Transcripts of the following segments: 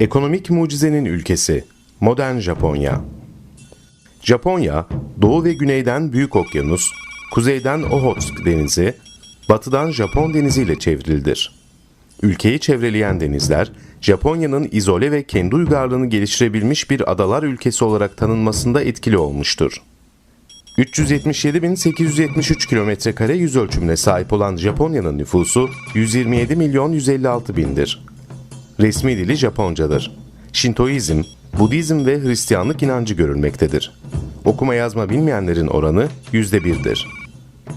Ekonomik mucizenin ülkesi, modern Japonya. Japonya, doğu ve güneyden Büyük Okyanus, kuzeyden Ohotsk Denizi, batıdan Japon Denizi ile çevrilidir. Ülkeyi çevreleyen denizler, Japonya'nın izole ve kendi uygarlığını geliştirebilmiş bir adalar ülkesi olarak tanınmasında etkili olmuştur. 377.873 kilometre kare yüz ölçümüne sahip olan Japonya'nın nüfusu 127 milyon 156 bindir. Resmi dili Japoncadır. Şintoizm, Budizm ve Hristiyanlık inancı görülmektedir. Okuma yazma bilmeyenlerin oranı %1'dir.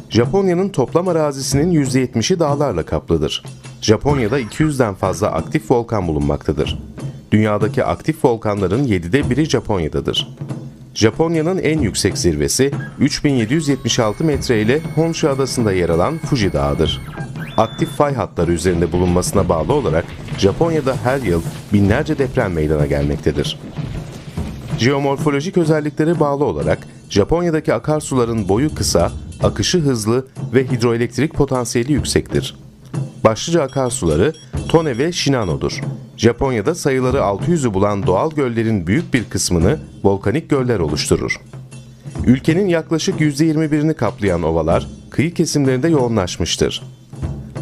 Japonya'nın toplam arazisinin %70'i dağlarla kaplıdır. Japonya'da 200'den fazla aktif volkan bulunmaktadır. Dünyadaki aktif volkanların 7'de biri Japonya'dadır. Japonya'nın en yüksek zirvesi 3776 metre ile Honshu Adası'nda yer alan Fuji Dağı'dır. Aktif fay hatları üzerinde bulunmasına bağlı olarak Japonya'da her yıl binlerce deprem meydana gelmektedir. Jeomorfolojik özelliklere bağlı olarak Japonya'daki akarsuların boyu kısa, akışı hızlı ve hidroelektrik potansiyeli yüksektir. Başlıca akarsuları Tone ve Shinano'dur. Japonya'da sayıları 600'ü bulan doğal göllerin büyük bir kısmını volkanik göller oluşturur. Ülkenin yaklaşık %21'ini kaplayan ovalar kıyı kesimlerinde yoğunlaşmıştır.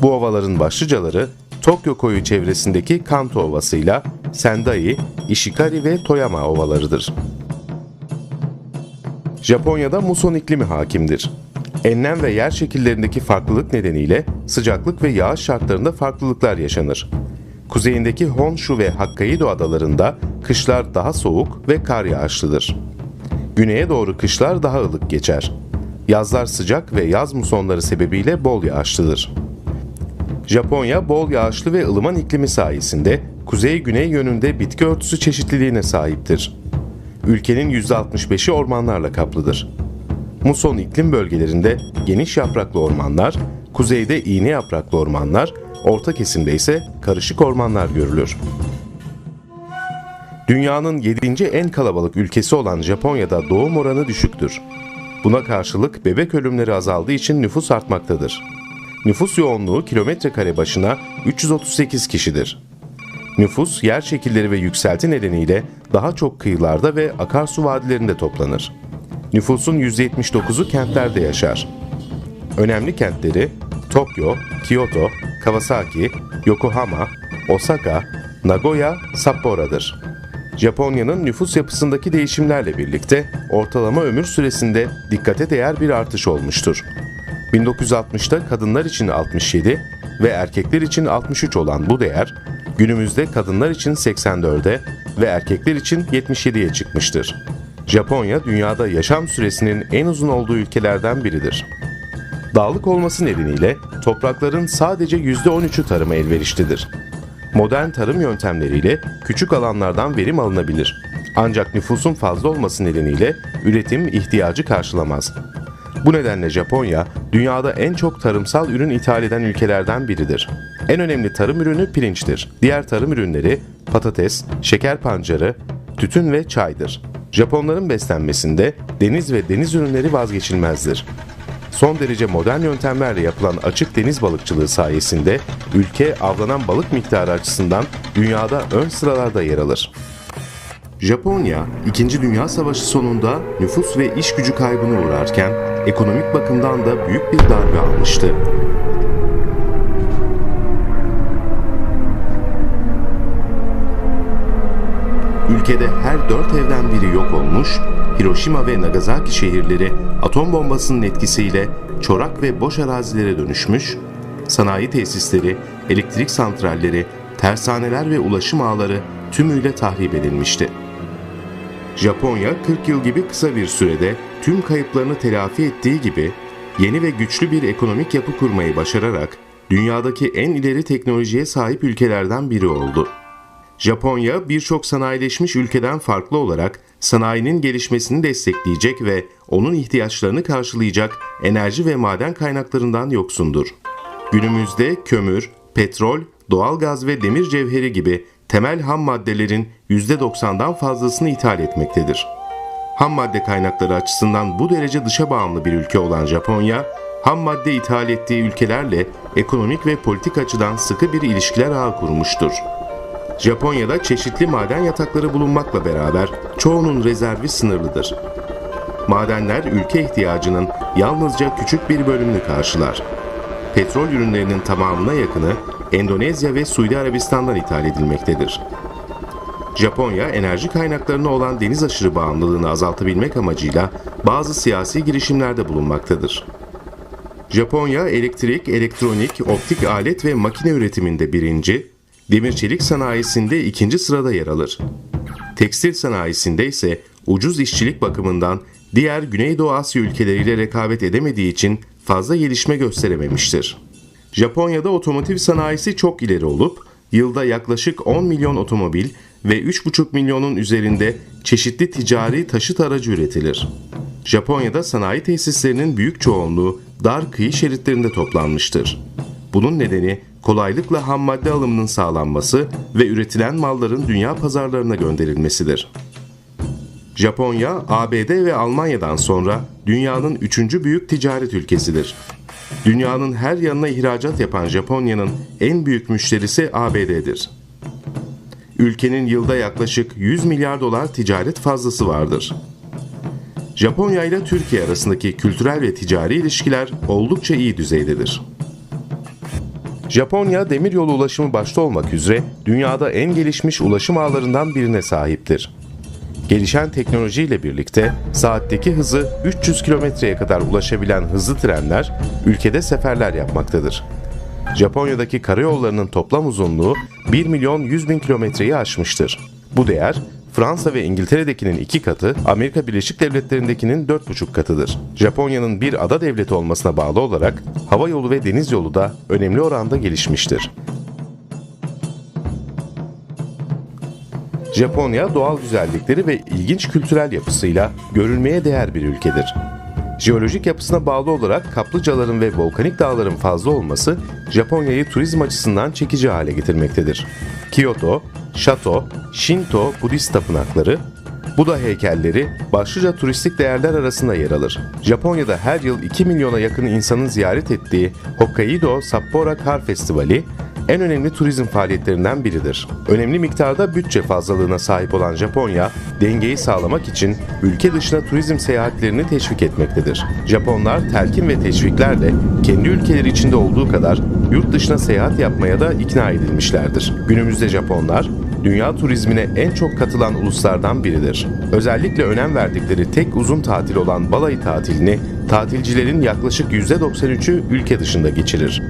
Bu ovaların başlıcaları Tokyo koyu çevresindeki Kanto Ovası'yla Sendai, Ishikari ve Toyama ovalarıdır. Japonya'da muson iklimi hakimdir. Enlem ve yer şekillerindeki farklılık nedeniyle sıcaklık ve yağış şartlarında farklılıklar yaşanır. Kuzeyindeki Honshu ve Hokkaido adalarında kışlar daha soğuk ve kar yağışlıdır. Güneye doğru kışlar daha ılık geçer. Yazlar sıcak ve yaz musonları sebebiyle bol yağışlıdır. Japonya bol yağışlı ve ılıman iklimi sayesinde kuzey-güney yönünde bitki örtüsü çeşitliliğine sahiptir. Ülkenin %65'i ormanlarla kaplıdır. Muson iklim bölgelerinde geniş yapraklı ormanlar, kuzeyde iğne yapraklı ormanlar, orta kesimde ise karışık ormanlar görülür. Dünyanın 7. en kalabalık ülkesi olan Japonya'da doğum oranı düşüktür. Buna karşılık bebek ölümleri azaldığı için nüfus artmaktadır. Nüfus yoğunluğu kilometre kare başına 338 kişidir. Nüfus yer şekilleri ve yükselti nedeniyle daha çok kıyılarda ve akarsu vadilerinde toplanır. Nüfusun %79'u kentlerde yaşar. Önemli kentleri Tokyo, Kyoto, Kawasaki, Yokohama, Osaka, Nagoya, Sapporo'dır. Japonya'nın nüfus yapısındaki değişimlerle birlikte ortalama ömür süresinde dikkate değer bir artış olmuştur. 1960'ta kadınlar için 67 ve erkekler için 63 olan bu değer, günümüzde kadınlar için 84'e ve erkekler için 77'ye çıkmıştır. Japonya dünyada yaşam süresinin en uzun olduğu ülkelerden biridir. Dağlık olması nedeniyle toprakların sadece %13'ü tarıma elverişlidir. Modern tarım yöntemleriyle küçük alanlardan verim alınabilir. Ancak nüfusun fazla olması nedeniyle üretim ihtiyacı karşılamaz. Bu nedenle Japonya, dünyada en çok tarımsal ürün ithal eden ülkelerden biridir. En önemli tarım ürünü pirinçtir. Diğer tarım ürünleri patates, şeker pancarı, tütün ve çaydır. Japonların beslenmesinde deniz ve deniz ürünleri vazgeçilmezdir. Son derece modern yöntemlerle yapılan açık deniz balıkçılığı sayesinde ülke avlanan balık miktarı açısından dünyada ön sıralarda yer alır. Japonya, 2. Dünya Savaşı sonunda nüfus ve iş gücü kaybına uğrarken ekonomik bakımdan da büyük bir darbe almıştı. Ülkede her dört evden biri yok olmuş, Hiroşima ve Nagasaki şehirleri atom bombasının etkisiyle çorak ve boş arazilere dönüşmüş, sanayi tesisleri, elektrik santralleri, tersaneler ve ulaşım ağları tümüyle tahrip edilmişti. Japonya 40 yıl gibi kısa bir sürede tüm kayıplarını telafi ettiği gibi yeni ve güçlü bir ekonomik yapı kurmayı başararak dünyadaki en ileri teknolojiye sahip ülkelerden biri oldu. Japonya birçok sanayileşmiş ülkeden farklı olarak sanayinin gelişmesini destekleyecek ve onun ihtiyaçlarını karşılayacak enerji ve maden kaynaklarından yoksundur. Günümüzde kömür, petrol, doğalgaz ve demir cevheri gibi temel ham maddelerin %90'dan fazlasını ithal etmektedir. Ham madde kaynakları açısından bu derece dışa bağımlı bir ülke olan Japonya, ham madde ithal ettiği ülkelerle ekonomik ve politik açıdan sıkı bir ilişkiler ağı kurmuştur. Japonya'da çeşitli maden yatakları bulunmakla beraber çoğunun rezervi sınırlıdır. Madenler ülke ihtiyacının yalnızca küçük bir bölümünü karşılar. Petrol ürünlerinin tamamına yakını Endonezya ve Suudi Arabistan'dan ithal edilmektedir. Japonya, enerji kaynaklarına olan deniz aşırı bağımlılığını azaltabilmek amacıyla bazı siyasi girişimlerde bulunmaktadır. Japonya, elektrik, elektronik, optik alet ve makine üretiminde birinci, demir çelik sanayisinde ikinci sırada yer alır. Tekstil sanayisinde ise ucuz işçilik bakımından diğer Güneydoğu Asya ülkeleriyle rekabet edemediği için fazla gelişme gösterememiştir. Japonya'da otomotiv sanayisi çok ileri olup yılda yaklaşık 10 milyon otomobil ve 3,5 milyonun üzerinde çeşitli ticari taşıt aracı üretilir. Japonya'da sanayi tesislerinin büyük çoğunluğu dar kıyı şeritlerinde toplanmıştır. Bunun nedeni kolaylıkla ham madde alımının sağlanması ve üretilen malların dünya pazarlarına gönderilmesidir. Japonya, ABD ve Almanya'dan sonra dünyanın üçüncü büyük ticaret ülkesidir. Dünyanın her yanına ihracat yapan Japonya'nın en büyük müşterisi ABD'dir. Ülkenin yılda yaklaşık 100 milyar dolar ticaret fazlası vardır. Japonya ile Türkiye arasındaki kültürel ve ticari ilişkiler oldukça iyi düzeydedir. Japonya demiryolu ulaşımı başta olmak üzere dünyada en gelişmiş ulaşım ağlarından birine sahiptir. Gelişen teknolojiyle birlikte saatteki hızı 300 kilometreye kadar ulaşabilen hızlı trenler ülkede seferler yapmaktadır. Japonya'daki karayollarının toplam uzunluğu 1 milyon 100 bin kilometreyi aşmıştır. Bu değer Fransa ve İngiltere'dekinin iki katı, Amerika Birleşik Devletleri'ndekinin dört buçuk katıdır. Japonya'nın bir ada devleti olmasına bağlı olarak hava yolu ve deniz yolu da önemli oranda gelişmiştir. Japonya doğal güzellikleri ve ilginç kültürel yapısıyla görülmeye değer bir ülkedir. Jeolojik yapısına bağlı olarak kaplıcaların ve volkanik dağların fazla olması Japonya'yı turizm açısından çekici hale getirmektedir. Kyoto, Şato, Shinto Budist tapınakları, Buda heykelleri başlıca turistik değerler arasında yer alır. Japonya'da her yıl 2 milyona yakın insanın ziyaret ettiği Hokkaido Sapporo Kar Festivali en önemli turizm faaliyetlerinden biridir. Önemli miktarda bütçe fazlalığına sahip olan Japonya, dengeyi sağlamak için ülke dışına turizm seyahatlerini teşvik etmektedir. Japonlar telkin ve teşviklerle kendi ülkeleri içinde olduğu kadar yurt dışına seyahat yapmaya da ikna edilmişlerdir. Günümüzde Japonlar, dünya turizmine en çok katılan uluslardan biridir. Özellikle önem verdikleri tek uzun tatil olan balayı tatilini tatilcilerin yaklaşık %93'ü ülke dışında geçirir.